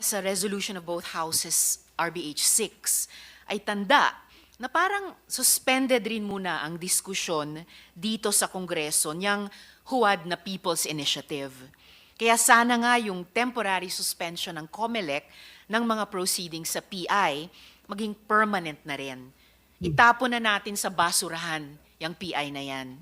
sa resolution of both houses, RBH 6, ay tanda na parang suspended rin muna ang diskusyon dito sa Kongreso niyang huwad na People's Initiative. Kaya sana nga yung temporary suspension ng COMELEC ng mga proceedings sa PI maging permanent na rin. Itapon na natin sa basurahan yung PI na yan.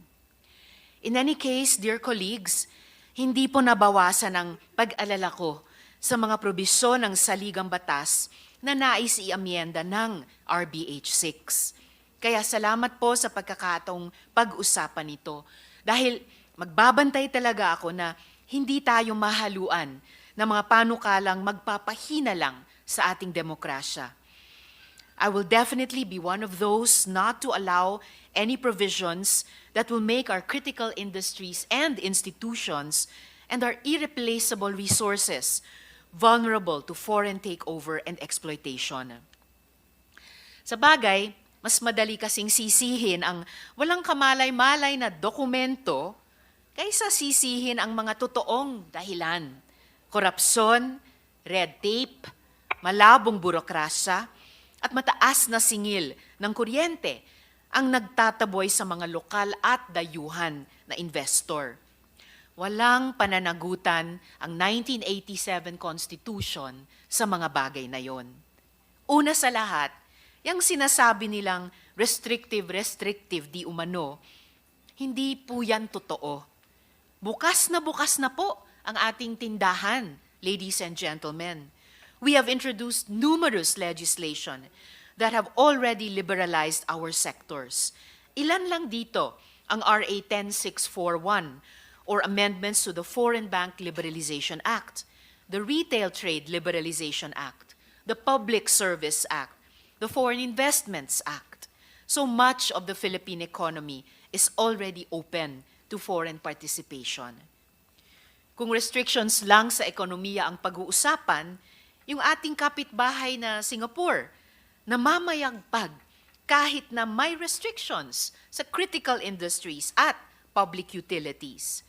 In any case, dear colleagues, hindi po nabawasan ang pag-alala ko sa mga probisyon ng saligang batas na nais i-amyenda ng RBH 6. Kaya salamat po sa pagkakataong pag-usapan ito dahil magbabantay talaga ako na hindi tayo mahaluan ng mga panukalang magpapahina lang sa ating demokrasya. I will definitely be one of those not to allow any provisions that will make our critical industries and institutions and our irreplaceable resources vulnerable to foreign takeover and exploitation. Sa bagay, mas madali kasing sisihin ang walang kamalay-malay na dokumento kaysa sisihin ang mga totoong dahilan. Korupsyon, red tape, malabong burokrasya, at mataas na singil ng kuryente ang nagtataboy sa mga lokal at dayuhan na investor. Walang pananagutan ang 1987 Constitution sa mga bagay na yon. Una sa lahat, yung sinasabi nilang restrictive, restrictive di umano, hindi po yan totoo. Bukas na bukas na po ang ating tindahan, ladies and gentlemen. We have introduced numerous legislation that have already liberalized our sectors. Ilan lang dito ang RA 10641 or amendments to the Foreign Bank Liberalization Act, the Retail Trade Liberalization Act, the Public Service Act, the Foreign Investments Act. So much of the Philippine economy is already open to foreign participation. Kung restrictions lang sa ekonomiya ang pag-uusapan, yung ating kapitbahay na Singapore, namamayagpag kahit na may restrictions sa critical industries at public utilities.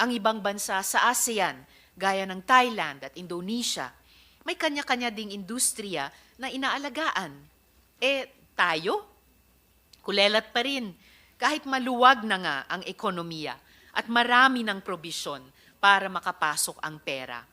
Ang ibang bansa sa ASEAN, gaya ng Thailand at Indonesia, may kanya-kanya ding industriya na inaalagaan. Eh, tayo? Kulelat pa rin, kahit maluwag na nga ang ekonomiya at marami ng probisyon para makapasok ang pera.